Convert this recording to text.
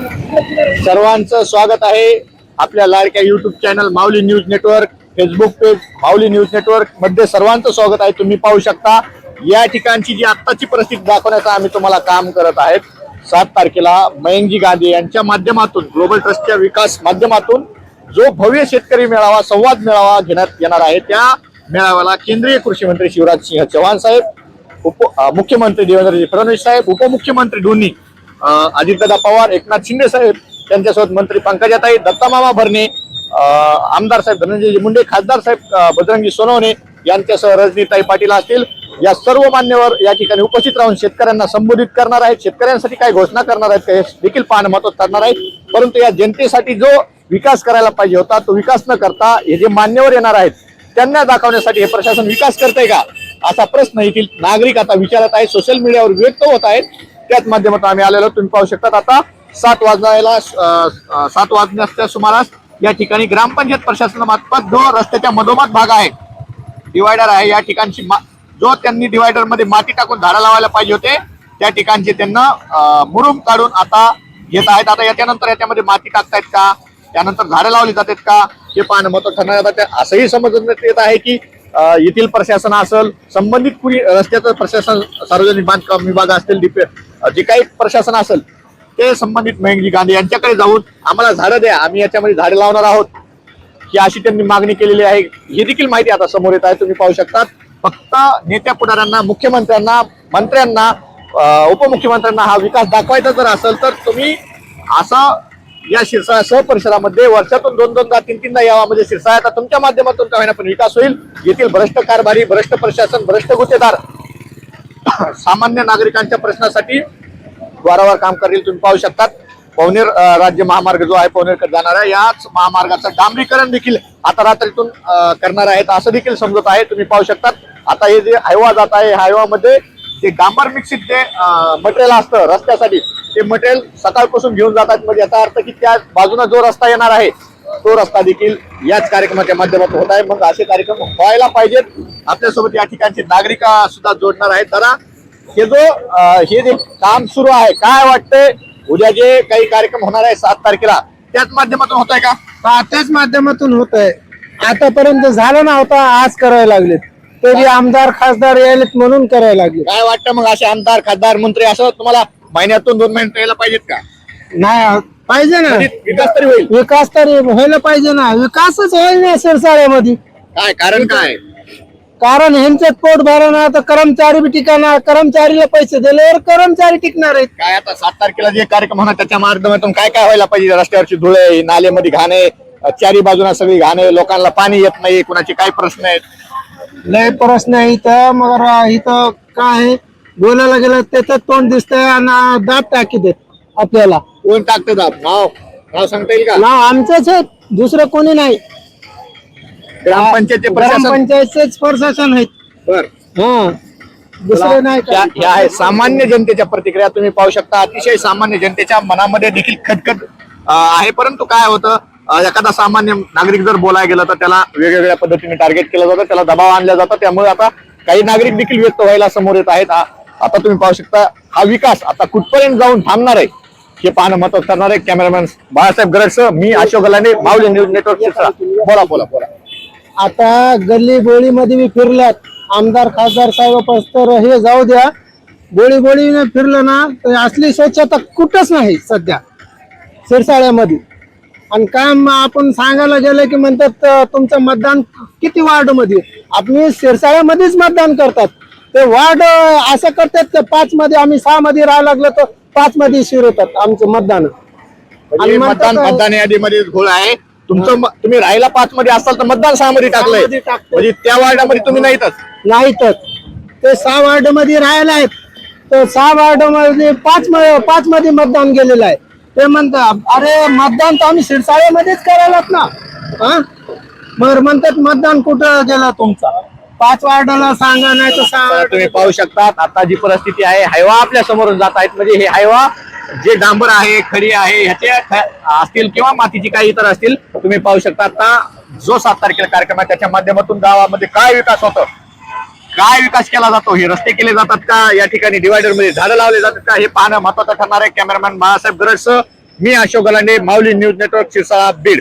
सर्वांचं स्वागत आहे आपल्या लाडक्या YouTube channel Mauli news network Facebook page Mauli news नेटवर्कमध्ये सर्वांचं स्वागत आहे. तुम्ही पाहू शकता. या ठिकाणची जी आत्ताची परिस्थिती दाखवण्याचं आम्ही तुम्हाला काम करत आहेत. सात तारखेला मयंकजी गांधी यांच्या माध्यमातून ग्लोबल ट्रस्टच्या विकास माध्यमातून जो भव्य शेतकरी मेळावा संवाद मेळावा घेण्यात येणार आहे त्या मेळाव्याला केंद्रीय कृषी मंत्री शिवराज सिंह चव्हाण साहेब उप मुख्यमंत्री देवेंद्रजी फडणवीस साहेब उपमुख्यमंत्री दोन्ही अजितदादा पवार एकनाथ शिंदे साहेब त्यांच्यासोबत मंत्री पंकजाताई दत्तामामा भरणे आमदार साहेब धनंजय मुंडे खासदार साहेब बजरंगी सोनवणे यांच्यासह रजनीताई पाटील असतील. या सर्व मान्यवर या ठिकाणी उपस्थित राहून शेतकऱ्यांना संबोधित करणार आहेत. शेतकऱ्यांसाठी काय घोषणा करणार आहेत हे देखील पाहणं महत्वाचं ठरणार आहे. परंतु या जनतेसाठी जो विकास करायला पाहिजे होता तो विकास न करता हे जे मान्यवर येणार आहेत त्यांना दाखवण्यासाठी हे प्रशासन विकास करते का? असा प्रश्न येथील नागरिक आता विचारत आहेत. सोशल मीडियावर व्यक्त होत आहेत. त्याच माध्यमातून आम्ही आलेलो तुम्ही पाहू शकतात आता सात वाजण्याला सात वाजण्याच्या सुमारास या ठिकाणी ग्रामपंचायत प्रशासनामार्फत जो रस्त्याच्या मधोमध भाग आहे डिवायडर आहे या ठिकाणची मा- जो त्यांनी डिवायडरमध्ये माती टाकून झाडं लावायला पाहिजे होते त्या ठिकाणचे त्यांना मुरुम काढून आता घेत आहेत. आता याच्यानंतर याच्यामध्ये माती टाकतायत का? त्यानंतर झाडं लावली जातात का? हे पाहणं महत्त्व ठरणार असंही समजण्यात येत आहे की येथील प्रशासन असेल संबंधित कुणी रस्त्याचं प्रशासन सार्वजनिक बांधकाम विभाग असतील डिपे जे काही प्रशासन असेल ते संबंधित मयंकजी गांधी यांच्याकडे जाऊन आम्हाला झाडं द्या. आम्ही याच्यामध्ये झाडं लावणार आहोत. ही अशी त्यांनी मागणी केलेली आहे. ही देखील माहिती आता समोर येत आहे. तुम्ही पाहू शकतात. फक्त नेत्या पुढाऱ्यांना मुख्यमंत्र्यांना मंत्र्यांना उपमुख्यमंत्र्यांना हा विकास दाखवायचा जर असेल तर तुम्ही असं या शिरसाळा सह परिसरामध्ये वर्षातून दोन दोनदा तीन तीनदा यावा म्हणजे शिरसाळ्याचा तुमच्या माध्यमातून काही होईना पण विकास होईल. येथील भ्रष्ट कारभारी भ्रष्ट प्रशासन भ्रष्ट गुत्तेदार सामान्य नागरिकांच्या प्रश्नासाठी वारंवार काम करेल तुम्ही पाहू शकतात. पवनेर राज्य महामार्ग जो आहे पवनेरकडे जाणार आहे. याच महामार्गाचं डांबरीकरण देखील आता रात्रीतून करणार आहेत. असं देखील समजत आहे. तुम्ही पाहू शकतात. आता हे जे हायवा जात आहे हायवामध्ये ते डांबर मिक्सित जे मटेरियल असतं रस्त्यासाठी ते मटेरियल सकाळपासून घेऊन जातात. म्हणजे याचा अर्थ की त्या बाजूने जो रस्ता येणार आहे तो रस्ता देखील याच कार्यक्रमाच्या माध्यमातून होत आहे. मग असे कार्यक्रम व्हायला पाहिजेत. आपल्यासोबत या ठिकाणचे नागरिक सुद्धा जोडणार आहेत. जरा हे जो हे जे काम सुरू आहे काय वाटतंय? उद्या जे काही कार्यक्रम होणार आहे सात तारखेला त्याच माध्यमातून होत आहे का? त्याच माध्यमातून होत आहे. आतापर्यंत झालं ना होता आज करायला लागलेत. तरी आमदार खासदार यायलेत म्हणून करायला लागले. काय वाटतं मग असे आमदार खासदार मंत्री असं तुम्हाला महिन्यातून दोन महिने यायला पाहिजेत का? नाही पाहिजे ना. विकास तरी होईल. विकास तरी व्हायला पाहिजे ना. विकासच होईल ना सिरसाळ्यामध्ये काय कारण काय? कारण ह्यांचं पोट भरणार तर कर्मचारी बी टिकणार कर्मचारीला पैसे दिल्यावर कर्मचारी टिकणार आहेत. काय आता सात तारखेला जे कार्यक्रम होणार त्याच्या माध्यमातून काय काय व्हायला पाहिजे? रस्त्यावरची धुळे नालेमध्ये घाणे चारी बाजूला सगळी घाणे लोकांना पाणी येत नाही कुणाचे काय प्रश्न आहेत? लय प्रश्न आहे इथं. मग इथं काय आहे, बोलायला गेलं त्याचं तोंड दिसतंय आणि दाब टाकी देत आपल्याला. कोण टाकतं दाब नाव? नाव सांगता येईल का? नाव आमचंच आहे दुसरं कोणी नाही. ग्रामपंचायतचे प्रशासन? ग्रामपंचायतचेच प्रशासन आहेत. बर. हा दुसरे नाही या का? या आहे सामान्य जनतेच्या प्रतिक्रिया तुम्ही पाहू शकता. अतिशय सामान्य जनतेच्या मनामध्ये देखील खटखट अं, आहे. परंतु काय होतं? एखादा सामान्य नागरिक जर बोलायला गेलं तर त्याला वेगवेगळ्या पद्धतीने टार्गेट केलं जातं त्याला दबाव आणला जातो. त्यामुळे आता काही नागरिक देखील व्यक्त व्हायला समोर येत आहेत. आता तुम्ही पाहू शकता हा विकास आता कुठपर्यंत जाऊन थांबणार आहे हे पाहणं मदत ठरणार आहे. कॅमेरामॅन बाळासाहेब गरडसह मी अशोक गलाने माऊली न्यूज नेटवर्क बोला बोला बोला. आता गल्ली बोळीमध्ये मी फिरल्यात. आमदार खासदार साहेब तर हे जाऊ द्या. गोळी गोळीने फिरलं ना तर असली स्वच्छता कुठंच नाही सध्या. सिरसाळ्यामध्ये आणि काम आपण सांगायला गेलं की म्हणतात तुमचं मतदान किती वार्डमध्ये आपण सिरसाळ्यामध्येच मतदान करतात. ते वार्ड असं करतात की पाच मध्ये आम्ही सहा मध्ये राहायला लागलो तर पाच मध्ये शिरवतात आमचं मतदान. म्हणजे आणि मतदान मतदान यादीमध्ये घोळ आहे. तुमचं तुम्ही राहायला पाच मध्ये असाल तर मतदान सहा मध्ये टाकलंय. म्हणजे त्या वार्डामध्ये तुम्ही नाहीतच. नाहीतच. ते सहा वार्डमध्ये राहायला आहेत तर सहा वार्डमध्ये पाच पाच मध्ये मतदान गेलेलं आहे. ते म्हणतात अरे मतदान तर आम्ही शिरसाळ्यामध्येच करायलात ना. हा? बर म्हणतात मतदान कुठं गेलं तुमचा? पाच वार्डाला सांगा नाही तर सांगा. तुम्ही पाहू शकता आता जी परिस्थिती आहे हायवा आपल्या समोरून जात आहेत. म्हणजे हे हायवा जे डांबर आहे खडी आहे ह्याचे असतील किंवा मातीची काही इतर असतील तुम्ही पाहू शकता. आता जो सात तारखेला कार्यक्रम आहे त्याच्या माध्यमातून गावामध्ये काय विकास होतो? काय विकास केला जातो? हे रस्ते केले जातात का? या ठिकाणी डिवायडरमध्ये झाडं लावले जातात का? हे पाहणं महत्वाचं ठरणार आहे. कॅमेरामॅन बाळासाहेब गरडसह मी अशोक गलांडे माऊली न्यूज नेटवर्क शिरसाळा बीड.